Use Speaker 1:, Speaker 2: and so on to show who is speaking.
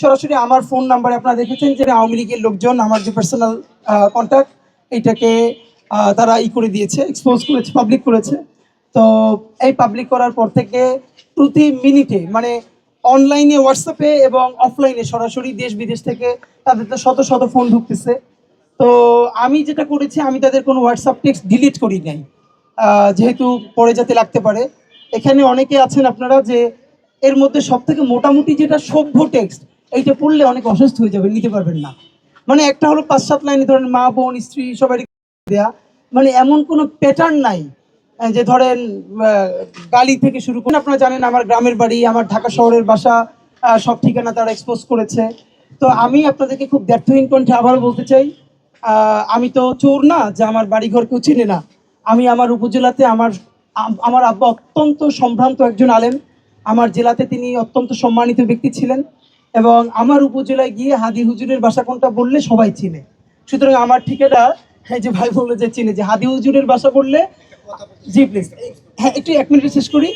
Speaker 1: সরাসরি আমার ফোন নাম্বারে আপনারা দেখেছেন যে আওয়ামী লীগের লোকজন আমার যে পার্সোনাল কন্ট্যাক্ট এইটাকে আহ, তারা ই করে দিয়েছে এক্সপোজ করেছে পাবলিক করেছে। তো এই পাবলিক করার পর থেকে প্রতি মিনিটে মানে অনলাইনে হোয়াটসঅ্যাপে এবং অফলাইনে সরাসরি দেশ বিদেশ থেকে তাদের তো শত শত ফোন ঢুকতেছে। তো আমি যেটা করেছি আমি তাদের কোনো হোয়াটসঅ্যাপ টেক্সট ডিলিট করি নাই। যেহেতু পরে যাতে লাগতে পারে। এখানে অনেকে আছেন আপনারা যে এর মধ্যে সব থেকে মোটামুটি যেটা সভ্য টেক্সট এইটা পড়লে অনেক অসুস্থ হয়ে যাবে নিতে পারবেন না। মানে একটা হলো পাঁচ সাত লাইনে ধরেন মা, বোন, স্ত্রী সবাই দেয়া। মানে এমন কোনো প্যাটার্ন নাই যে ধরেন গালি থেকে শুরু করে, আপনারা জানেন আমার গ্রামের বাড়ি, আমার ঢাকা শহরের বাসা সব ঠিকানা তারা এক্সপোজ করেছে। তো আমি আপনাদেরকে খুব ব্যর্থহীন কণ্ঠে আবারও বলতে চাই আমি তো চোর না, যে আমার বাড়িঘর কেউ চিনে না। আমি আমার উপজেলাতে আমার আমার আব্বা অত্যন্ত সম্ভ্রান্ত একজন আলেম। আমার জেলাতে তিনি অত্যন্ত সম্মানিত ব্যক্তি ছিলেন। এবং আমার উপজেলায় গিয়ে হাদি হুজুরের বাসা কোনটা বললে সবাই চিনে। সুতরাং আমার ঠিকানা হ্যাঁ যে ভাই বলল যে চিনে, যে হাদি হুজুরের বাসা বললে, জি প্লিজ হ্যাঁ একটু এক মিনিট শেষ করি।